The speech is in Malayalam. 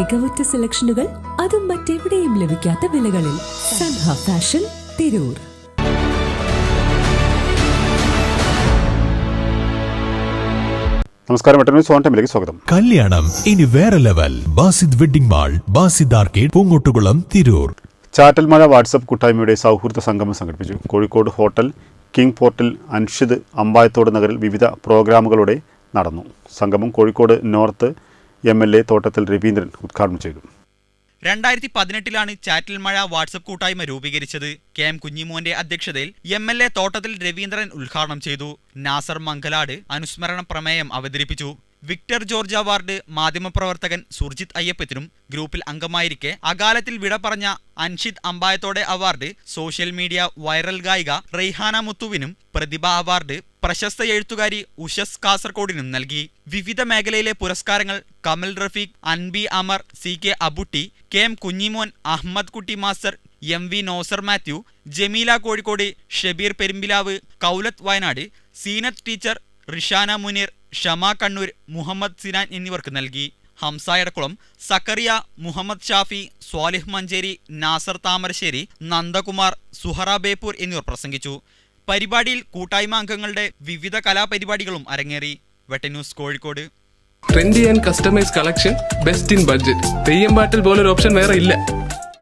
മികവുറ്റ സെലക്ഷനുകൾ അതും മറ്റെവിടെയും ലഭിക്കാത്ത വിലകളിൽ സൻഹ ഫാഷൻ തിരൂർ. നമസ്കാരം ടൈമിലേക്ക് സ്വാഗതം. കല്യാണം ഇനി വേറെ level. Basid wedding mall Basid arcade Poongottukulam Tirur. ചാറ്റൽമഴ WhatsApp കൂട്ടായ്മയുടെ സൗഹൃദ സംഗമം സംഘടിപ്പിച്ചു. Kozhikode hotel king portal Anshid Ambayathode നഗറിൽ വിവിധ പ്രോഗ്രാമുകളോടെ നടന്നു. സംഗമം Kozhikode north M L A Thottathil Raveendran ഉദ്ഘാടനം ചെയ്തു. രണ്ടായിരത്തി പതിനെട്ടിലാണ് ചാറ്റൽ മഴ വാട്സപ്പ് കൂട്ടായ്മ രൂപീകരിച്ചത്. കെ എം കുഞ്ഞിമോന്റെ അധ്യക്ഷതയിൽ M L A Thottathil Raveendran ഉദ്ഘാടനം ചെയ്തു. നാസർ മംഗലാട് അനുസ്മരണ പ്രമേയം അവതരിപ്പിച്ചു. വിക്ടർ ജോർജ് അവാർഡ് മാധ്യമപ്രവർത്തകൻ സുർജിത് അയ്യപ്പത്തിനും ഗ്രൂപ്പിൽ അംഗമായിരിക്കെ. അകാലത്തിൽ വിട പറഞ്ഞ Anshid Ambayathode award social media viral ഗായിക റെയ്ഹാന മുത്തുവിനും പ്രതിഭ അവാർഡ് പ്രശസ്ത എഴുത്തുകാരി ഉഷസ് കാസർകോടിനും നൽകി. വിവിധ മേഖലയിലെ പുരസ്കാരങ്ങൾ Kamal Rafeeq Anbi Amar C K Abutty K M Kunhimon Ahammed Kutty master M V Noser Mathew Jameela Kozhikode Shabeer Perumbilavu Koulath Wayanad Seenath teacher Rishana Muneer Shama Kannur Muhammed Sinan എന്നിവർക്ക് നൽകി. ഹംസായടക്കുളം സക്കറിയ മുഹമ്മദ് ഷാഫി സ്വാലിഹ് മഞ്ചേരി നാസർ താമരശ്ശേരി നന്ദകുമാർ സുഹറ ബേപ്പൂർ എന്നിവർ പ്രസംഗിച്ചു. പരിപാടിയിൽ കൂട്ടായ്മ അംഗങ്ങളുടെ വിവിധ കലാപരിപാടികളും അരങ്ങേറി. വെട്ടന്യൂസ് Kozhikode. Trendy and customise collection best in budget Theyyam പാട്ടിൽ പോലൊരു ഓപ്ഷൻ വേറെ ഇല്ല.